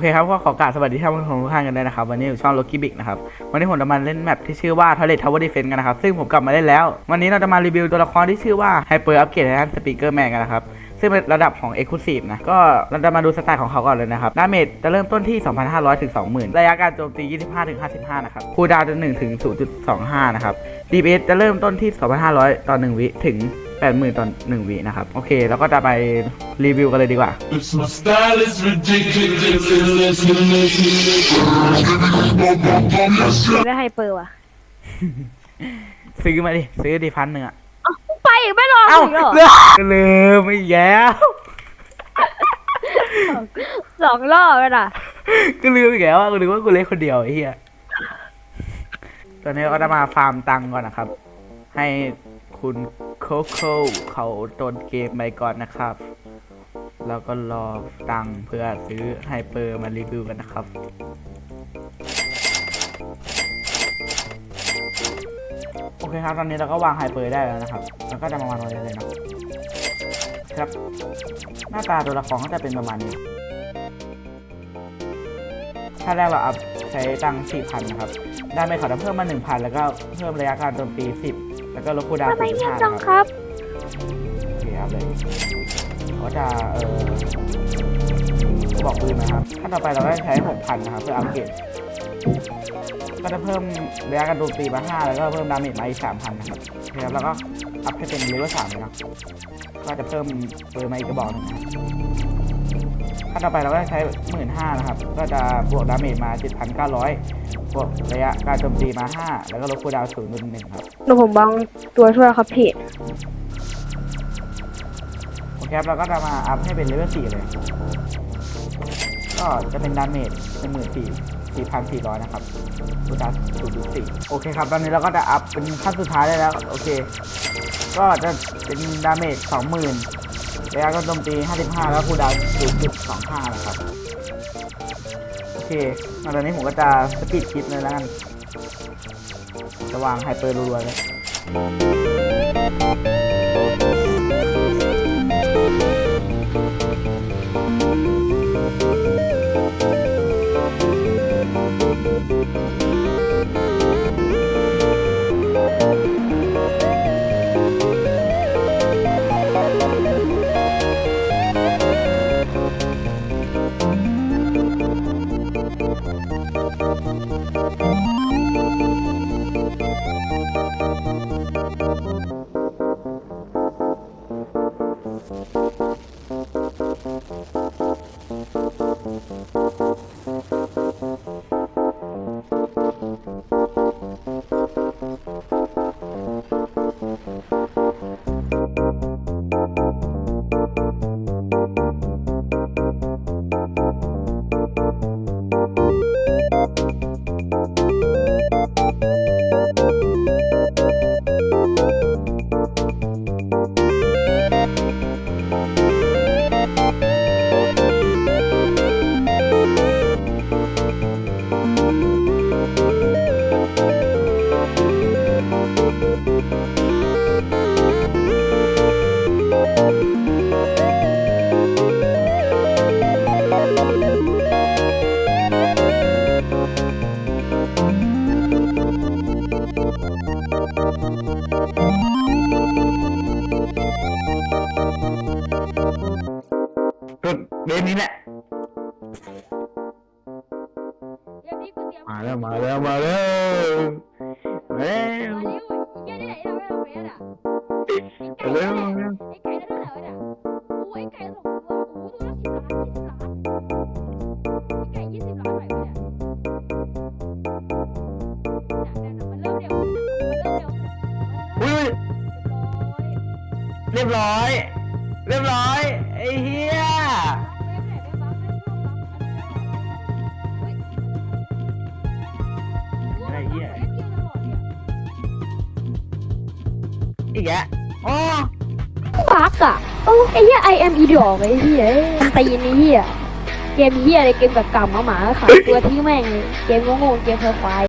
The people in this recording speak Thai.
เคครับก็ขอกราบสวัสดีท่านผู้ชมทุกท่านกันด้วยนะครับ วันนี้อยู่ช่อง Lucky Big นะครับ วันนี้ผมจะมาเล่นแมปที่ชื่อว่า Toilet Tower Defense กันนะครับ ซึ่งผมกลับมาเล่นแล้ว วันนี้เราจะมารีวิวตัวละครที่ชื่อว่า Hyper Upgrade Titan Speaker Man กันนะครับซึ่งเป็นระดับของ Exclusive นะ ก็เราจะมาดูสไตล์ของเขาก่อนเลยนะครับ ดาเมจจะเริ่มต้นที่ 2,500 ถึง 20,000 ระยะการโจมตี 25 ถึง 55 นะครับ คูลดาวน์จะ1ถึง 0.25 นะครับ DPS จะเริ่มต้นที่ 2,500 ต่อ 1 วิถึง 80,000ต่อ1วินะครับ โอเค แล้วก็จะไปรีวิวกันเลยดีกว่า It's my style is ridiculous. Yes, ไม่ให้เปิดว่ะ ซื้อมาดิ ซื้อดิพันหนึ่งอะเอ้าไปอีกไม่รอเอ้าอีกเหรอลืมลืมไม่แย่สองรอบแล้วน่ะก็ลืมอีกแล้วอะกูนึกว่ากูเล่นคนเดียวไอ้เหี้ยตอนนี้เราก็จะมาฟาร์มตังค์ก่อนนะครับ ให้คุณ โคโค่เขาโดนเกมไปก่อนนะครับ แล้วก็รอตังเพื่อซื้อไฮเปอร์มารีวิวกันนะครับ โอเคครับ ตอนนี้เราก็วางไฮเปอร์ได้แล้วนะครับ แล้วก็จะมาวางไว้เลยนะครับ หน้าตาตัวละครก็จะเป็นประมาณนี้ ถ้าแรกเราอัพใช้ตังค์4,000นะครับ ได้ไม่ขอจะเพิ่มมา1,000แล้วก็เพิ่มระยะการโจมตี10แล้วก็ลดคูลดาวน์ทำไมเงียบ0.5จังนะคครับรับโอเคครับเลยเขาจะเอ่อบอกปืนนะครับขั้นต่อไปเราก็จะใช้6,000นะครับเพื่ออัปเกรดก็จะเพิ่มระยะการโจมตีมา5แล้วก็เพิ่มดาเมจมาอีก3,000นะครับโอเคครับแล้วก็อัพให้เป็นเลเวล3เลยเนาะก็จะเพิ่มปืนมาอีกกระบอกหนึงนะครับ ขั้นต่อไปเราก็จะใช้ 15,000นะครับ ก็จะบวกดาเมจมา 7,900 บวกระยะการโจมตีมา 5 แล้วก็ลดคูลดาวน์0.1ครับเดี๋ยวผมบังตัวช่วยครับพี่ โอเคครับเราก็จะมาอัพให้เป็นเลเวล 4 เลย ก็จะเป็นดาเมจเป็นหมื่นสี่สี่พันสี่ร้อยนะครับคูดาวศูนย์จุดสี่โอเคครับ ตอนนี้เราก็จะอัพเป็นขั้นสุดท้ายได้แล้ว โอเค ก็จะเป็นดาเมจสองหมื่น ระยะการโจมตี 55 แล้วคูดาวศูนย์จุดสองห้านะครับ โอเคมาตอนนี้ผมก็จะสปีดคลิปเลยแล้วกันจะวางไฮเปอร์รัวๆเลย เบนนี้แหละ มาแล้ว มาแล้ว มาแล้วมา เรียบร้อย เรียบร้อยไอ้เหี้ยไอ้เหี้ยอีกแกอ๋อปักอะโอ้ไอ้เหี้ยไอเอ็มอีดอกไอ้เหี้ยตีนไอ้เหี้ยเกมเหี้ยอะไรเกมกับกำมาหมาขายตัวทิ้งแม่งเกมโง่ๆเกมควาย